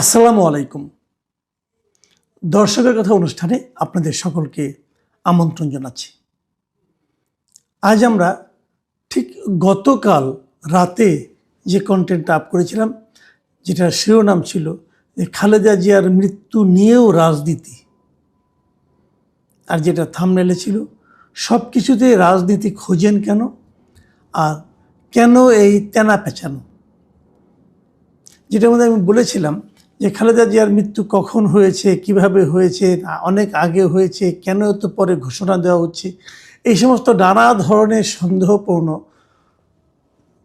আসসালামু আলাইকুম। দর্শকের কথা অনুষ্ঠানে আপনাদের সকলকে আমন্ত্রণ জানাচ্ছি। আজ আমরা ঠিক গতকাল রাতে যে কন্টেন্টটা আপ করেছিলাম যেটা শিরোনাম ছিল যে খালেদা জিয়ার মৃত্যু নিয়েও রাজনীতি। আর যেটা থামনেলে ছিল সব কিছুতে রাজনীতি খোঁজেন কেন? আর কেন এই তেনা পেঁচানো? যেটার মধ্যে আমি বলেছিলাম যে খালেদা জিয়ার মৃত্যু কখন হয়েছে, কীভাবে হয়েছে অনেক আগে হয়েছে, কেন তো পরে ঘোষণা দেওয়া হচ্ছে, এই সমস্ত নানা ধরনের সন্দেহপূর্ণ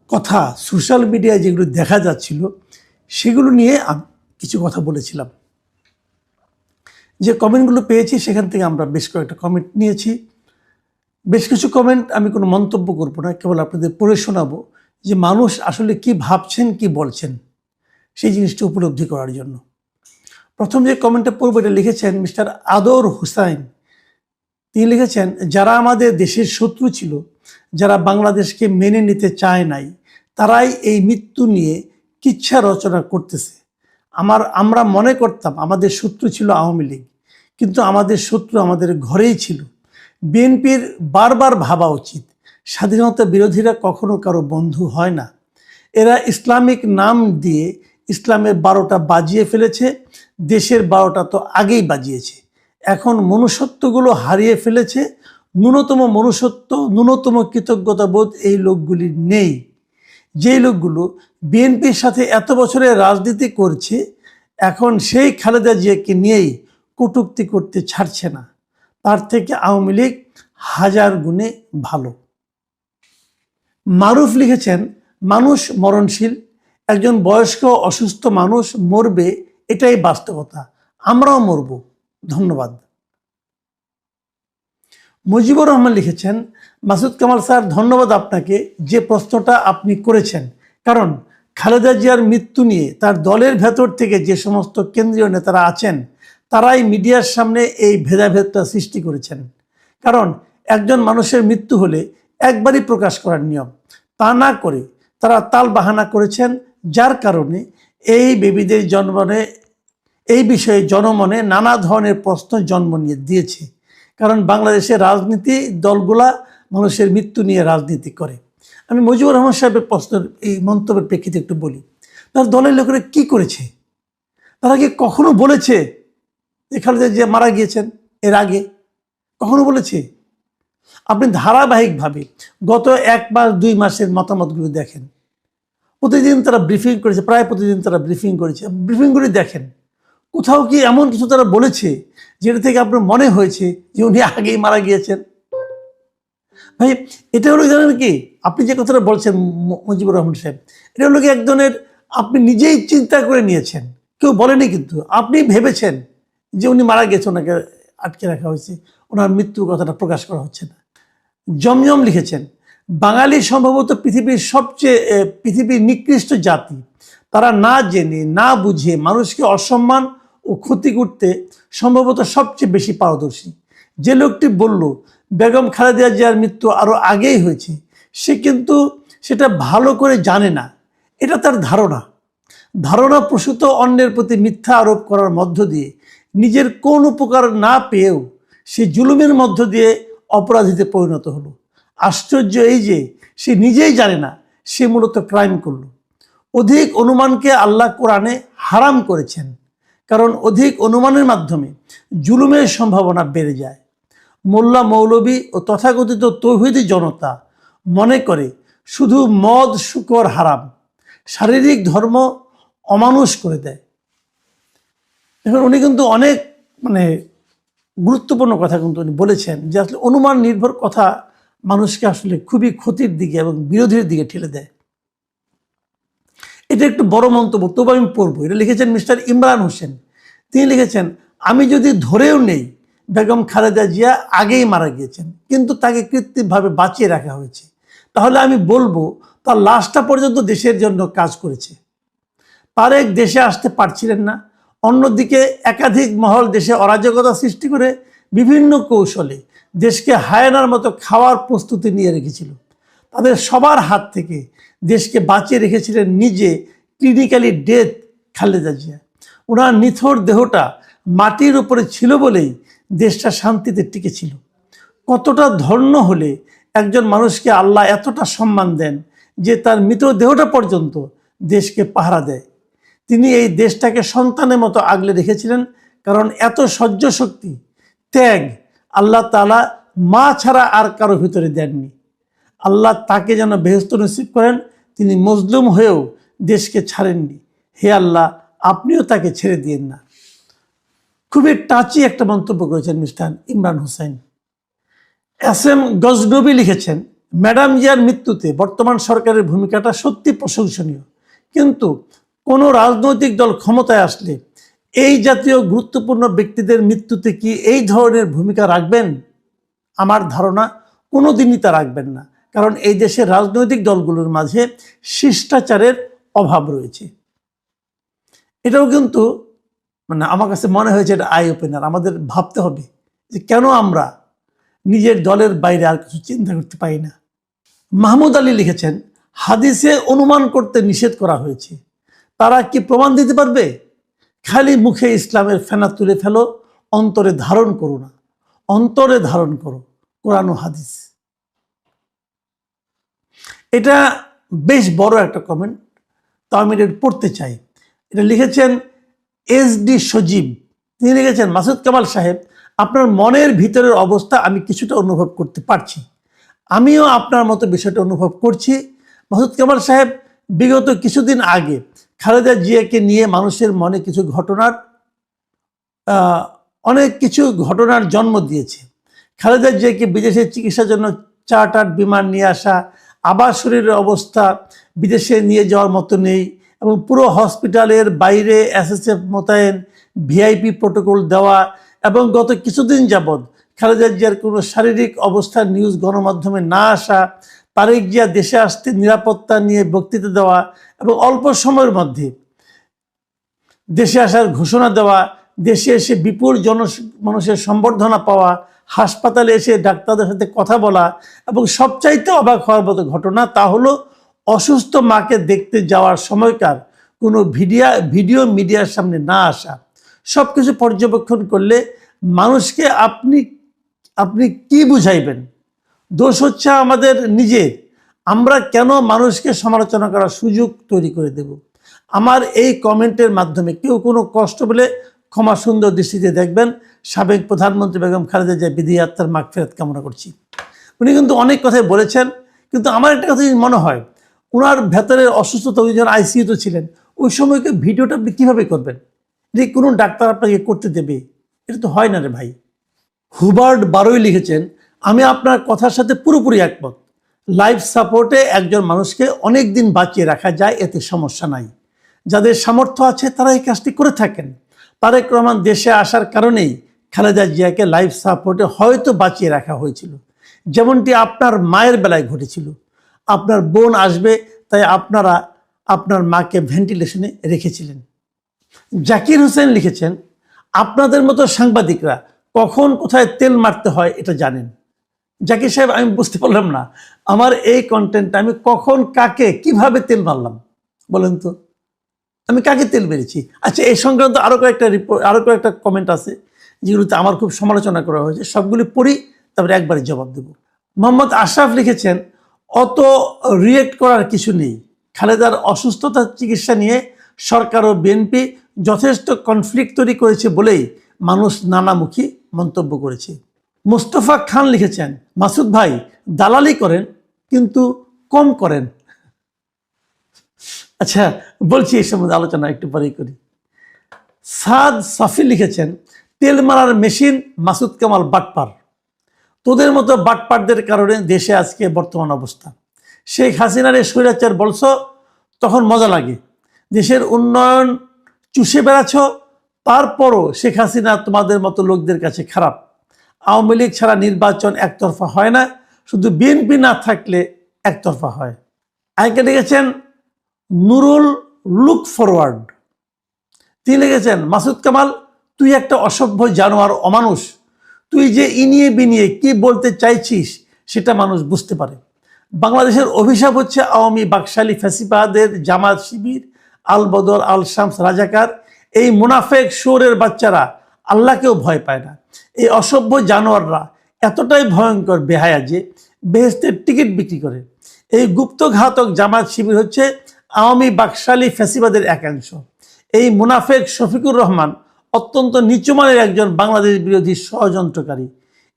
কথা সোশ্যাল মিডিয়ায় যেগুলো দেখা যাচ্ছিল, সেগুলো নিয়ে কিছু কথা বলেছিলাম। যে কমেন্টগুলো পেয়েছি, সেখান থেকে আমরা বেশ কয়েকটা কমেন্ট নিয়েছি। বেশ কিছু কমেন্ট আমি কোনো মন্তব্য করব না, কেবল আপনাদের পড়ে শোনাবো যে মানুষ আসলে কি ভাবছেন, কি বলছেন। সেই জিনিসটি উপলব্ধি করার জন্য। প্রথম যে কমেন্টটা পড়ব এটা লিখেছেন মিস্টার আদর হুসাইন। তিনি লিখেছেন, যারা আমাদের দেশের শত্রু ছিল, যারা বাংলাদেশকে মেনে নিতে চায় নাই, তারাই এই মৃত্যু নিয়ে কিচ্ছা রচনা করতেছে। আমার, আমরা মনে করতাম আমাদের শত্রু ছিল আওয়ামী লীগ, কিন্তু আমাদের শত্রু আমাদের ঘরেই ছিল। বিএনপির বারবার ভাবা উচিত, স্বাধীনতা বিরোধীরা কখনো কারও বন্ধু হয় না। এরা ইসলামিক নাম দিয়ে ইসলামের বারোটা বাজিয়ে ফেলেছে, দেশের বারোটা তো আগেই বাজিয়েছে। এখন মনুষ্যত্বগুলো হারিয়ে ফেলেছে, ন্যূনতম মনুষ্যত্ব, ন্যূনতম কৃতজ্ঞতাবোধ এই লোকগুলির নেই। যেই লোকগুলো বিএনপির সাথে এত বছরের রাজনীতি করছে, এখন সেই খালেদা জিয়াকে নিয়েই কটূক্তি করতে ছাড়ছে না। তার থেকে আওয়ামী লীগ হাজার গুণে ভালো। মারুফ লিখেছেন, মানুষ মরণশীল একজন বয়স্ক অসুস্থ মানুষ মরবে, এটাই বাস্তবতা। আমরাও মরব। ধন্যবাদ। মুজিবুর রহমান লিখেছেন, মাসুদ কামাল স্যার, ধন্যবাদ আপনাকে যে প্রশ্নটা আপনি করেছেন। কারণ খালেদা জিয়ার মৃত্যু নিয়ে তার দলের ভেতর থেকে যে সমস্ত কেন্দ্রীয় নেতারা আছেন, তারাই মিডিয়ার সামনে এই ভেদাভেদটা সৃষ্টি করেছেন। কারণ একজন মানুষের মৃত্যু হলে একবারই প্রকাশ করার নিয়ম। তা না করে তারা তাল বাহানা করেছেন যার কারণে এই বেবিদের জন্মনে, এই বিষয়ে জনমনে নানা ধরনের প্রশ্ন জন্ম নিয়ে দিয়েছে। কারণ বাংলাদেশের রাজনীতি, দলগুলা মানুষের মৃত্যু নিয়ে রাজনীতি করে। আমি মুজিবুর রহমান সাহেবের প্রশ্নের এই মন্তব্যের প্রেক্ষিতে একটু বলি। তার দলের লোকেরা কি করেছে? তারা কি কখনো বলেছে যে খালেদা যে মারা গিয়েছেন এর আগে? কখনো বলেছে? আপনি ধারাবাহিকভাবে গত এক মাস, দুই মাসের মতামতগুলো দেখেন। প্রতিদিন তারা ব্রিফিং করেছে, প্রায় প্রতিদিন তারা ব্রিফিং করেছে। ব্রিফিং ব্রিফিংগুলি দেখেন, কোথাও কি এমন কিছু তারা বলেছে যেটা থেকে আপনার মনে হয়েছে যে উনি আগেই মারা গিয়েছেন? ভাই, এটা হলো জানেন কি, আপনি যে কথাটা বলছেন মুজিবুর রহমান সাহেব, এটা হলো কি এক ধরনের আপনি নিজেই চিন্তা করে নিয়েছেন? কেউ বলেনি কিন্তু? আপনি ভেবেছেন যে উনি মারা গেছে, ওনাকে আটকে রাখা হয়েছে, ওনার মৃত্যুর কথাটা প্রকাশ করা হচ্ছে না। জমজম লিখেছেন। বাঙালি সম্ভবত পৃথিবীর সবচেয়ে পৃথিবীর নিকৃষ্ট জাতি। তারা না জেনে, না বুঝে মানুষকে অসম্মান ও ক্ষতি করতে সম্ভবত সবচেয়ে বেশি পারদর্শী। যে লোকটি বলল, বেগম খালেদা জিয়ার মৃত্যু আরও আগেই হয়েছে, সে কিন্তু সেটা ভালো করে জানে না। এটা তার ধারণা। ধারণা প্রসূত অন্যের প্রতি মিথ্যা আরোপ করার মধ্য দিয়ে নিজের কোন উপকার না পেয়েও সে জুলুমের মধ্য দিয়ে অপরাধীতে পরিণত হলো। আশ্চর্য এই যে, সে নিজেই জানে না, সে মূলত ক্রাইম করল। অধিক অনুমানকে আল্লাহ কোরআনে হারাম করেছেন, কারণ অধিক অনুমানের মাধ্যমে জুলুমের সম্ভাবনা বেড়ে যায়। মোল্লা মৌলবী ও তথাকথিত তৌহিদি জনতা মনে করে শুধু মদ, শুকর হারাম, শারীরিক ধর্ম অমানুষ করে দেয়। এখন উনি কিন্তু অনেক মানে গুরুত্বপূর্ণ কথা কিন্তু উনি বলেছেন যে আসলে অনুমান নির্ভর কথা মানুষকে আসলে খুবই ক্ষতির দিকে এবং বিরোধীর দিকে ঠেলে দেয়। এটা একটু বড় মন্তব্য, তবু আমি পড়ব। এটা লিখেছেন মিস্টার ইমরান হোসেন। তিনি লিখেছেন, আমি যদি ধরেও নেই, বেগম খালেদা জিয়া আগেই মারা গিয়েছেন, কিন্তু তাকে কৃত্রিমভাবে বাঁচিয়ে রাখা হয়েছে। তাহলে আমি বলব, তার লাশটা পর্যন্ত দেশের জন্য কাজ করেছে। তারেক দেশে আসতে পারছিলেন না। অন্যদিকে একাধিক মহল দেশে অরাজকতা সৃষ্টি করে বিভিন্ন কৌশলে দেশকে হায়ানার মতো খাওয়ার প্রস্তুতি নিয়ে রেখেছিল। তাদের সবার হাত থেকে দেশকে বাঁচিয়ে রেখেছিলেন নিজে ক্লিনিক্যালি ডেথ খালেদা জিয়া। ওনার নিথর দেহটা মাটির উপরে ছিল বলেই দেশটা শান্তিতে টিকে ছিল কতটা ধন্য হলে একজন মানুষকে আল্লাহ এতটা সম্মান দেন যে তার মৃত দেহটা পর্যন্ত দেশকে পাহারা দেয়। তিনি এই দেশটাকে সন্তানের মতো আগলে রেখেছিলেন কারণ এত সহ্য শক্তি ত্যাগ আল্লাহ তালা মা ছাড়া আর কারও ভিতরে দেননি। আল্লাহ তাকে যেন বেহস্ত নসিব করেন, তিনি মজলুম হয়েও দেশকে ছাড়েননি। হে আল্লাহ, আপনিও তাকে ছেড়ে দিয়েন না। খুবই টাচি একটা মন্তব্য করেছেন mister Imran Hossain. S M Ghaznavi লিখেছেন, ম্যাডাম জিয়ার মৃত্যুতে বর্তমান সরকারের ভূমিকাটা সত্যি প্রশংসনীয়। কিন্তু কোনো রাজনৈতিক দল ক্ষমতায় আসলে এই জাতীয় গুরুত্বপূর্ণ ব্যক্তিদের মৃত্যুতে কি এই ধরনের ভূমিকা রাখবেন? আমার ধারণা কোনো দিনই তা রাখবেন না। কারণ এই দেশের রাজনৈতিক দলগুলোর মাঝে শিষ্টাচারের অভাব রয়েছে। এটাও কিন্তু মানে আমার কাছে মনে হয়েছে এটা আই ওপেনার আমাদের ভাবতে হবে যে কেন আমরা নিজের দলের বাইরে আর কিছু চিন্তা করতে পারি না। মাহমুদ আলী লিখেছেন, হাদিসে অনুমান করতে নিষেধ করা হয়েছে। তারা কি প্রমাণ দিতে পারবে? খালি মুখে ইসলামের ফেনা তুলে ফেলো, অন্তরে ধারণ করো না। অন্তরে ধারণ করো, কোরআন হাদিস। এটা বেশ বড় একটা কমেন্ট তো আমি এটা পড়তে চাই। এটা লিখেছেন এস ডি সজীব। তিনি লিখেছেন, মাসুদ কামাল সাহেব, আপনার মনের ভিতরের অবস্থা আমি কিছুটা অনুভব করতে পারছি। আমিও আপনার মতো বিষয়টা অনুভব করছি। মাসুদ কামাল সাহেব, বিগত কিছুদিন আগে খালেদা জিয়াকে নিয়ে মানুষের মনে কিছু ঘটনার অনেক কিছু ঘটনার জন্ম দিয়েছে। খালেদা জিয়াকে বিদেশে চিকিৎসার জন্য চার্টার বিমান নিয়ে আসা, আবার শরীরের অবস্থা বিদেশে নিয়ে যাওয়ার মতো নেই, এবং পুরো হসপিটালের বাইরে এসএসএফ মোতায়েন, ভিআইপি প্রোটোকল দেওয়া, এবং গত কিছুদিন যাবৎ খালেদা জিয়ার কোনো শারীরিক অবস্থার নিউজ গণমাধ্যমে না আসা তারেক জিয়া দেশে আসতে নিরাপত্তা নিয়ে বক্তৃতা দেওয়া এবং অল্প সময়ের মধ্যে দেশে আসার ঘোষণা দেওয়া, দেশে এসে বিপুল জন মানুষের সম্বর্ধনা পাওয়া, হাসপাতালে এসে ডাক্তারদের সাথে কথা বলা এবং সবচাইতে অবাক হওয়ার মতো ঘটনা তা হলো অসুস্থ মাকে দেখতে যাওয়ার সময়কার কোনো ভিডিয়া ভিডিও মিডিয়ার সামনে না আসা। সব কিছু পর্যবেক্ষণ করলে মানুষকে আপনি আপনি কি বুঝাইবেন? দোষ হচ্ছে আমাদের নিজের। আমরা কেন মানুষকে সমালোচনা করার সুযোগ তৈরি করে দেব? আমার এই কমেন্টের মাধ্যমে কেউ কোনো কষ্ট বলে ক্ষমা সুন্দর দৃষ্টিতে দেখবেন। সাবেক প্রধানমন্ত্রী বেগম খালেদা জিয়া বিধি আত্মার মাগ ফেরত কামনা করছি। উনি কিন্তু অনেক কথাই বলেছেন, কিন্তু আমার একটা কথা মনে হয় ওনার ভেতরের অসুস্থতা উনি যখন আইসিইউতে ছিলেন, ওই সময়কে ভিডিওটা আপনি কীভাবে করবেন? যে কোনো ডাক্তার আপনাকে করতে দেবে, এটা তো হয় না রে ভাই। হুবার্ড বারোই লিখেছেন আমি আপনার কথার সাথে পুরোপুরি একমত। লাইফ সাপোর্টে একজন মানুষকে অনেক দিন বাঁচিয়ে রাখা যায়, এতে সমস্যা নাই। যাদের সামর্থ্য আছে তারা এই কাজটি করে থাকেন। তারেক রহমান দেশে আসার কারণেই খালেদা জিয়াকে লাইফ সাপোর্টে হয়তো বাঁচিয়ে রাখা হয়েছিল। যেমনটি আপনার মায়ের বেলায় ঘটেছিল। আপনার বোন আসবে, তাই আপনারা আপনার মাকে ভেন্টিলেশনে রেখেছিলেন। জাকির হোসেন লিখেছেন, আপনাদের মতো সাংবাদিকরা কখন কোথায় তেল মারতে হয়, এটা জানেন। জাকির সাহেব, আমি বুঝতে পারলাম না। আমার এই কন্টেন্টটা আমি কখন, কাকে, কীভাবে তেল মারলাম? বলেন তো। আমি কাকে তেল মেরেছি? আচ্ছা এই সংক্রান্ত আরও কয়েকটা রিপোর্ট আরও কয়েকটা কমেন্ট আছে, যেগুলোতে আমার খুব সমালোচনা করা হয়েছে। সবগুলি পড়ি, তারপরে একবারে জবাব দেব। মোহাম্মদ আশরাফ লিখেছেন, অত রিয়েক্ট করার কিছু নেই। খালেদার অসুস্থতার চিকিৎসা নিয়ে সরকার ও বিএনপি যথেষ্ট কনফ্লিক্ট তৈরি করেছে বলেই মানুষ নানামুখী মন্তব্য করেছে। মুস্তফা খান লিখেছেন, মাসুদ ভাই দালালি করেন কিন্তু কম করেন। আচ্ছা বলছি এই সম্বন্ধে আলোচনা একটু পরেই করি। সাদ সাফি লিখেছেন, তেল মারার মেশিন মাসুদ কামাল বাটপার। তোদের মতো বাটপারদের কারণে দেশে আজকে বর্তমান অবস্থা। শেখ হাসিনার এই স্বৈরাচার বলছ, তখন মজা লাগে। দেশের উন্নয়ন চুষে বেড়াচ্ছ, তারপরও শেখ হাসিনা তোমাদের মতো লোকদের কাছে খারাপ। আওয়ামী লীগ ছাড়া নির্বাচন একতরফা হয় না, শুধু বিএনপি না থাকলে একতরফা হয়। আইকে লিখেছেন, নুরুল লুক ফরওয়ার্ড। তিনি লিখেছেন, মাসুদ কামাল, তুই একটা অসভ্য জানোয়ার অমানুষ তুই যে ইনিয়ে বিনিয়ে কি বলতে চাইছিস সেটা মানুষ বুঝতে পারে। বাংলাদেশের অভিশাপ হচ্ছে আওয়ামী বাকশালী ফ্যাসিবাদের জামাত শিবির আল বদর আল শামস রাজাকার। এই মুনাফেক সুরের বাচ্চারা আল্লাহকেও ভয় পায় না। এই অসভ্য জানোয়াররা এতটাই ভয়ঙ্কর বেহায়া যে বেহেস্তের টিকিট বিক্রি করে। এই গুপ্তঘাতক জামাত শিবির হচ্ছে আওয়ামী বাকশালী ফ্যাসিবাদের একাংশ। এই মুনাফেক শফিকুর রহমান অত্যন্ত নিচুমানের একজন বাংলাদেশ বিরোধী ষড়যন্ত্রকারী।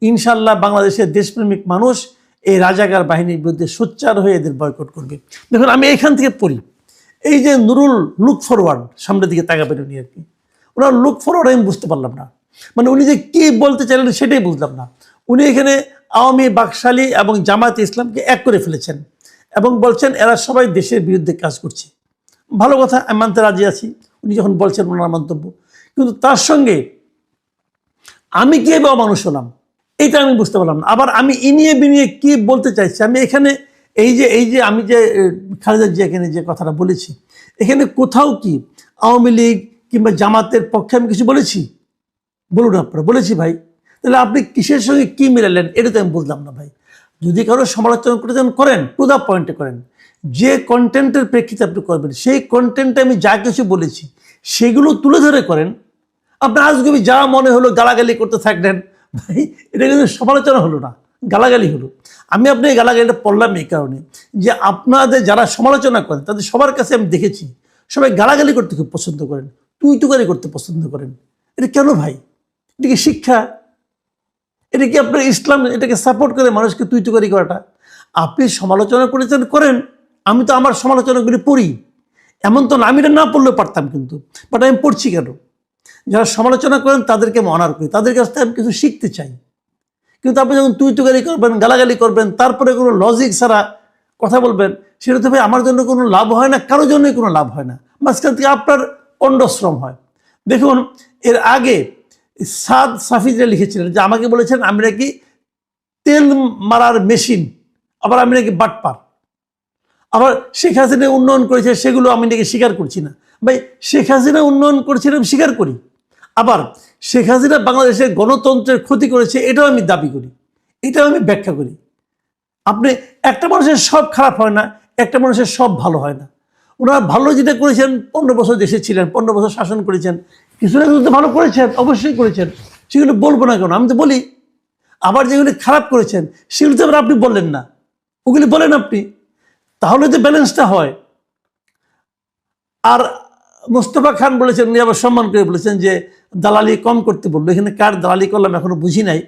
ইনশাল্লাহ বাংলাদেশের দেশপ্রেমিক মানুষ এই রাজাকার বাহিনীর বিরুদ্ধে সোচ্চার হয়ে এদের বয়কট করবে। দেখুন, আমি এখান থেকে পড়ি। এই যে নুরুল লুক ফরওয়ার্ড সামনের দিকে তাকাবেন উনি আর কি। ওনার লুক ফরওয়ার্ড আমি বুঝতে পারলাম না। মানে উনি যে কী বলতে চাইলেন সেটাই বুঝলাম না। উনি এখানে আওয়ামী, বাকশালী এবং জামায়াত ইসলামকে এক করে ফেলেছেন এবং বলছেন, এরা সবাই দেশের বিরুদ্ধে কাজ করছে। ভালো কথা, আমি মানতে রাজি আছি। উনি যখন বলছেন ওনার মন্তব্য। কিন্তু তার সঙ্গে আমি কে বা মানুষ হলাম এইটা আমি বুঝতে পারলাম না। আবার আমি ইনিয়ে বিনিয়ে কি বলতে চাইছি? আমি এখানে এই যে এই যে আমি যে খালেদা জিয়া এখানে যে কথাটা বলেছি, এখানে কোথাও কি আওয়ামী লীগ কিংবা জামাতের পক্ষে আমি কিছু বলেছি? বলুন আপনারা, বলেছি ভাই। তাহলে আপনি কিসের সঙ্গে কি মিলালেন, এটা তো আমি বুঝলাম না ভাই। যদি কারও সমালোচনা করে চান, করেন টু দ্য পয়েন্টে করেন। যে কন্টেন্টের প্রেক্ষিতে আপনি করবেন, সেই কন্টেন্টে আমি যা কিছু বলেছি, সেগুলো তুলে ধরে করেন। আপনার আজগুবি যা মনে হলো গালাগালি করতে থাকলেন, ভাই, এটা কিন্তু সমালোচনা হলো না, গালাগালি হলো। আমি আপনি গালাগালিটা পড়লাম এই কারণে যে আপনাদের যারা সমালোচনা করেন, তাদের সবার কাছে আমি দেখেছি, সবাই গালাগালি করতে খুব পছন্দ করেন। তুই তুকারি করতে পছন্দ করেন। এটা কেন ভাই? এটা কি শিক্ষা? এটা কি আপনার ইসলাম? এটাকে সাপোর্ট করে মানুষকে তুই তুকারি করাটা? আপনি সমালোচনা করেছেন, করেন। আমি তো আমার সমালোচনাগুলি পড়ি। এমন তো না, আমি এটা না পড়লেও পারতাম কিন্তু। বাট আমি পড়ছি কেন? যারা সমালোচনা করেন, তাদেরকে আমি অনার করি। তাদের কাছ থেকে আমি কিছু শিখতে চাই। কিন্তু আপনি যখন তুই তুকারি করবেন, গালাগালি করবেন, তারপরে কোনো লজিক ছাড়া কথা বলবেন, সেটা তো ভাই আমার জন্য কোনো লাভ হয় না, কারোর জন্যই কোনো লাভ হয় না। মাঝখান থেকে আপনার পণ্ডশ্রম হয়। দেখুন, এর আগে সাদ সাফিজরা লিখেছিলেন যে আমাকে বলেছেন আমি নাকি তেল মারার মেশিন, আবার আমি নাকি বাটপার? আবার শেখ হাসিনা উন্নয়ন করেছে, সেগুলো আমি নাকি স্বীকার করছি না। ভাই, শেখ হাসিনা উন্নয়ন করেছে আমি স্বীকার করি। আবার শেখ হাসিনা বাংলাদেশের গণতন্ত্রের ক্ষতি করেছে, এটাও আমি দাবি করি। এটাও আমি ব্যাখ্যা করি। আপনি, একটা মানুষের সব খারাপ হয় না, একটা মানুষের সব ভালো হয় না। ওনারা ভালো যেটা করেছেন, পনেরো বছর দেশে ছিলেন, পনেরো বছর শাসন করেছেন। কিছু না কিছু তো ভালো করেছেন, অবশ্যই করেছেন। সেগুলো বলব না কেন? আমি তো বলি, আবার যেগুলি খারাপ করেছেন, সেগুলো তো আবার আপনি বললেন না। ওগুলি বলেন আপনি। তাহলে যে ব্যালেন্সটা হয়। আর মোস্তফা খান বলেছেন, উনি আবার সম্মান করে বলেছেন যে, দালালি কম করতে বলল। এখানে কার দালালি করলাম এখনও বুঝি নাই।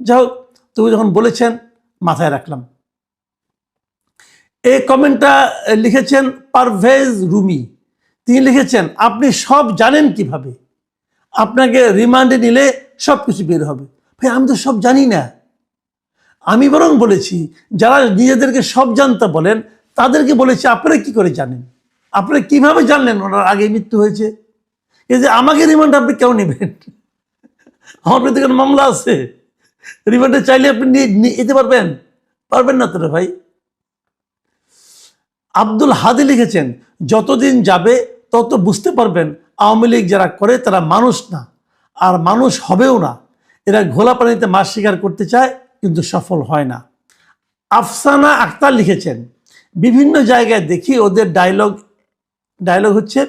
যাই হোক তুমি যখন বলেছেন, মাথায় রাখলাম। এই কমেন্টটা লিখেছেন পারভেজ রুমি। তিনি লিখেছেন, আপনি সব জানেন কীভাবে? আপনাকে রিমান্ডে নিলে সব কিছু বের হবে। ভাই, আমি তো সব জানি না। আমি বরং বলেছি, যারা নিজেদেরকে সব জানতে বলেন, তাদেরকে বলেছি, আপনারা কি করে জানেন? আপনারা কীভাবে জানলেন ওনার আগে মৃত্যু হয়েছে? এই যে আমাকে রিমান্ড আপনি কেউ নেবেন? আমার বিরুদ্ধে কোনো মামলা আছে? রিমান্ডে চাইলে আপনি যেতে পারবেন? পারবেন না তো ভাই। আব্দুল হাদি লিখেছেন, যতদিন যাবে, তত বুঝতে পারবেন আওয়ামী লীগ যারা করে, তারা মানুষ না। আর মানুষ হবেও না। এরা ঘোলা পানিতে মাছ শিকার করতে চায়, কিন্তু সফল হয় না। আফসানা আক্তার লিখেছেন, বিভিন্ন জায়গায় দেখি ওদের ডায়লগ ডায়লগ হচ্ছে,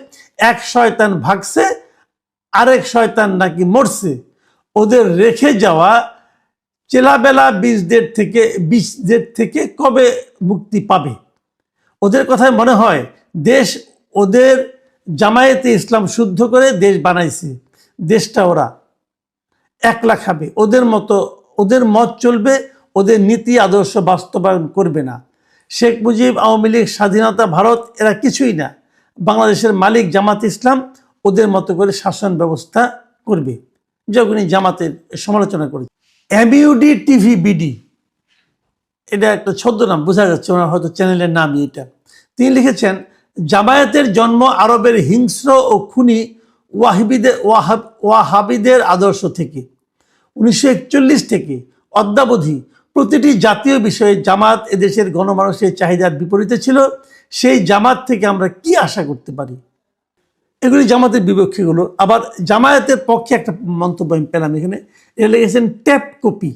এক শয়তান ভাগছে, আরেক শয়তান নাকি মরছে। ওদের রেখে যাওয়া চেলাবেলা বীজদের থেকে বীজদের থেকে কবে মুক্তি পাবে? ওদের কথায় মনে হয় দেশ ওদের জামায়াতে ইসলাম শুদ্ধ করে দেশ বানাইছে, দেশটা ওরা একলা খাবে ওদের মতো, ওদের মত চলবে, ওদের নীতি আদর্শ বাস্তবায়ন করবে না। শেখ মুজিব, আওয়ামী লীগ, স্বাধীনতা, ভারত, এরা কিছুই না। বাংলাদেশের মালিক জামাত ইসলাম ওদের মতো করে শাসন ব্যবস্থা করবে। যখনই জামাতের সমালোচনা করেছে। এমইউডি টিভি বিডি এটা একটা ছদ্মনাম বোঝা যাচ্ছে ওনার হয়তো চ্যানেলের নামই এটা। তিনি লিখেছেন, জামায়াতের জন্ম আরবের হিংস্র ও খুনি ওয়াহিবিদের ওয়াহাব, ওয়াহাবিদের আদর্শ থেকে। উনিশশো একচল্লিশ থেকে অদ্যাবধি প্রতিটি জাতীয় বিষয়ে জামাত এদেশের গণমানুষের চাহিদার বিপরীতে ছিল। সেই জামাত থেকে আমরা কি আশা করতে পারি? এগুলি জামাতের বিপক্ষেগুলো আবার জামায়াতের পক্ষে একটা মন্তব্য আমি পেলাম এখানে। এটা লিখেছেন, ট্যাপ কপি।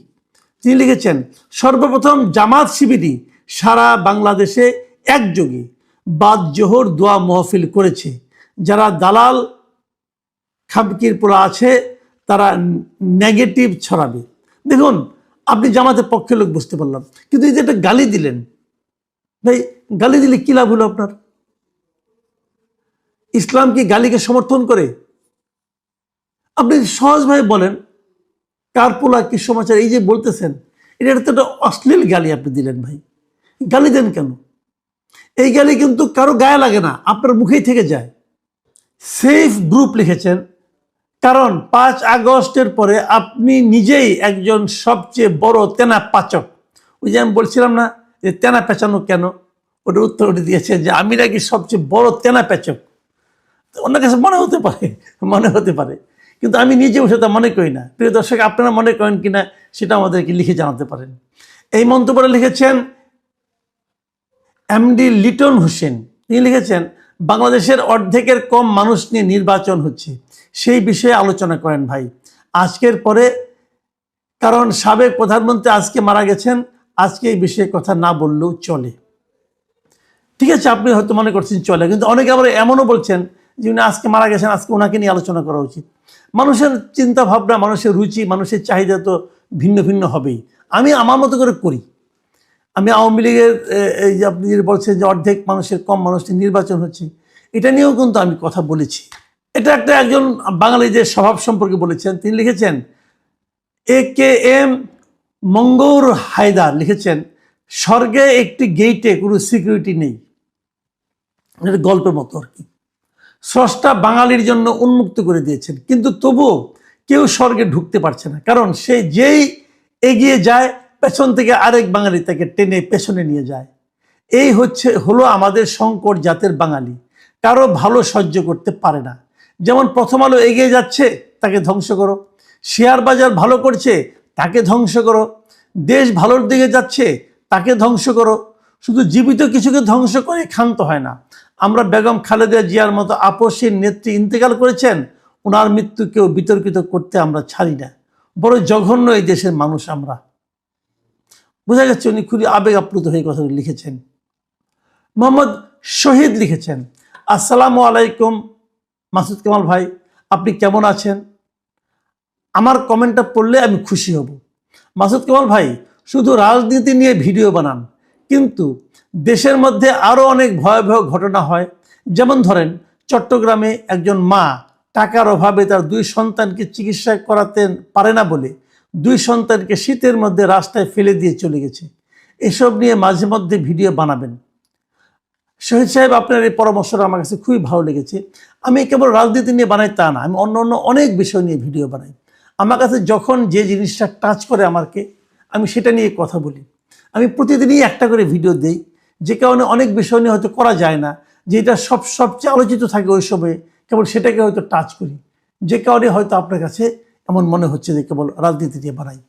তিনি লিখেছেন, সর্বপ্রথম জামাত শিবিরই সারা বাংলাদেশে একযোগে বাদ জোহর দোয়া মহফিল করেছে। যারা দালাল সাবকির পোলা আছে, তারা নেগেটিভ ছড়াবে। দেখুন, আপনি জামাতের পক্ষে লোক বুঝতে পারলাম, কিন্তু এই যে একটা গালি দিলেন, ভাই, গালি দিলে কি লাভ হলো আপনার? ইসলাম কি গালিকে সমর্থন করে? আপনি সহজভাবে বলেন কার পোলা কি সমাচার? এই যে বলতেছেন, এটা তো একটা অশ্লীল গালি আপনি দিলেন ভাই। গালি দেন কেন? এই গালি কিন্তু কারও গায়ে লাগে না, আপনার মুখেই থেকে যায়। সেফ গ্রুপ লিখেছেন, কারণ পাঁচ আগস্টের পরে আপনি নিজেই একজন সবচেয়ে বড় তেনা পাচক। ওই যে আমি বলছিলাম না যে তেনা পেঁচানো কেন? ওটার উত্তর ওটা দিয়েছে যে আমি নাকি সবচেয়ে বড় তেনা পেঁচক। ওনার কাছে মনে হতে পারে, মনে হতে পারে। কিন্তু আমি নিজে বসে তা মনে করি না। প্রিয় দর্শক, আপনারা মনে করেন কিনা সেটা আমাদেরকে লিখে জানাতে পারেন। এই মন্তব্যটা লিখেছেন এমডি লিটন হোসেন। তিনি লিখেছেন, বাংলাদেশের অর্ধেকের কম মানুষ নিয়ে নির্বাচন হচ্ছে। সেই বিষয়ে আলোচনা করেন ভাই। আজকের পরে, কারণ সাবেক প্রধানমন্ত্রী আজকে মারা গেছেন, আজকে এই বিষয়ে কথা না বললেও চলে। ঠিক আছে, আপনি হয়তো মনে করছেন চলে, কিন্তু অনেকে আবার এমনও বলছেন যে উনি আজকে মারা গেছেন, আজকে ওনাকে নিয়ে আলোচনা করা উচিত। মানুষের চিন্তা ভাবনা মানুষের রুচি, মানুষের চাহিদা তো ভিন্ন ভিন্ন হবেই। আমি আমার মতো করে করি। আমি আওয়ামী লীগের এই যে আপনি যে বলছেন যে অর্ধেক মানুষের কম মানুষের নির্বাচন হচ্ছে, এটা নিয়েও কিন্তু আমি কথা বলেছি। এটা একটা একজন বাঙালিদের স্বভাব সম্পর্কে বলেছেন, তিনি লিখেছেন, এ কে এম মঙ্গৌর হায়দার লিখেছেন, স্বর্গে একটি গেইটে কোনো সিকিউরিটি নেই। এটা গল্পের মতো আর কি। স্রষ্টা বাঙালির জন্য উন্মুক্ত করে দিয়েছেন। কিন্তু তবুও কেউ স্বর্গে ঢুকতে পারছে না। কারণ সে যেই এগিয়ে যায়, পেছন থেকে আরেক বাঙালি তাকে টেনে পেছনে নিয়ে যায়। এই হচ্ছে, হলো আমাদের সংকট জাতের বাঙালি। কারও ভালো সহ্য করতে পারে না। যেমন প্রথম আলো এগিয়ে যাচ্ছে, তাকে ধ্বংস করো। শেয়ার বাজার ভালো করছে, তাকে ধ্বংস করো। দেশ ভালোর দিকে যাচ্ছে, তাকে ধ্বংস করো। শুধু জীবিত কিছুকে ধ্বংস করে ক্ষান্ত হয় না। আমরা বেগম খালেদা জিয়ার মতো আপসীর নেত্রী ইন্তেকাল করেছেন ওনার মৃত্যুকেও বিতর্কিত করতে আমরা ছাড়ি না। বড় জঘন্য এই দেশের মানুষ আমরা। বোঝা যাচ্ছে উনি খুবই আবেগ আপ্লুত হয়ে কথাগুলি লিখেছেন। মোহাম্মদ শহীদ লিখেছেন, আসসালামু আলাইকুম মাসুদ কামাল ভাই, আপনি কেমন আছেন? আমার কমেন্টটা পড়লে আমি খুশি হব। মাসুদ কামাল ভাই, শুধু রাজনীতি নিয়ে ভিডিও বানান কিন্তু দেশের মধ্যে আরও অনেক ভয়াবহ ঘটনা হয়। যেমন ধরেন, চট্টগ্রামে একজন মা টাকার অভাবে তার দুই সন্তানকে চিকিৎসা করাতে পারে না বলে দুই সন্তানকে শীতের মধ্যে রাস্তায় ফেলে দিয়ে চলে গেছে। এসব নিয়ে মাঝে মধ্যে ভিডিও বানাবেন। শহীদ সাহেব, আপনার এই পরামর্শটা আমার কাছে খুবই ভালো লেগেছে। আমি কেবল রাজনীতি নিয়ে বানাই তা না, আমি অন্য অন্য অনেক বিষয় নিয়ে ভিডিও বানাই। আমার কাছে যখন যে জিনিসটা টাচ করে আমাকে, আমি সেটা নিয়ে কথা বলি। আমি প্রতিদিনই একটা করে ভিডিও দেই, যে কারণে অনেক বিষয় নিয়ে হয়তো করা যায় না যেটা সব, সবচেয়ে আলোচিত থাকে ওই সময়ে, কেবল সেটাকে হয়তো টাচ করি। যে কারণে হয়তো আপনার কাছে এমন মনে হচ্ছে যে কেবল রাজনীতি দিয়ে বানাই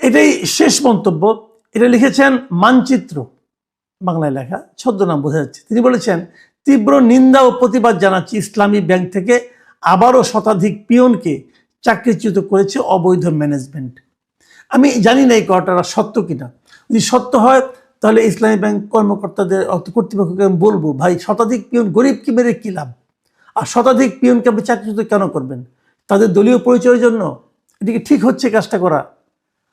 এটাই শেষ মন্তব্য। এটা লিখেছেন মানচিত্র, বাংলায় লেখা, ছদ্মনাম বোঝা যাচ্ছে। তিনি বলেছেন, তীব্র নিন্দা ও প্রতিবাদ জানাচ্ছি ইসলামী ব্যাংক থেকে আবারও শতাধিক পিয়নকে চাকরিচ্যুত করেছে অবৈধ ম্যানেজমেন্ট। আমি জানি না এই কথাটা সত্য কিনা। যদি সত্য হয়, তাহলে ইসলামী ব্যাংক কর্মকর্তাদের কর্তৃপক্ষকে আমি বলব, ভাই, শতাধিক পিয়ন গরিবকে মেরে কী লাভ? আর শতাধিক পিয়নকে আপনি চাকরিচ্যুত কেন করবেন? তাদের দলীয় পরিচয়ের জন্য এটা কি ঠিক হচ্ছে কাজটা করা।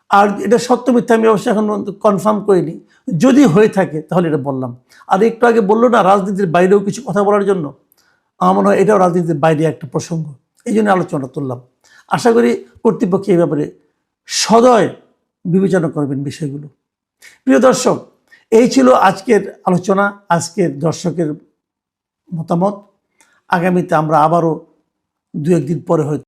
আর এটা সত্য মিথ্যা আমি অবশ্যই এখন কনফার্ম করিনি। যদি হয়ে থাকে, তাহলে এটা বললাম। আর একটু আগে বলল না, রাজনীতির বাইরেও কিছু কথা বলার জন্য? আমার মনে হয় এটাও রাজনীতির বাইরে একটা প্রসঙ্গ। এই জন্য আলোচনা তুললাম। আশা করি কর্তৃপক্ষ এই ব্যাপারে সদয় বিবেচনা করবেন বিষয়গুলো। প্রিয় দর্শক, এই ছিল আজকের আলোচনা, আজকের দর্শকের মতামত। আগামীতে আমরা আবারও দু একদিন পরে হয়তো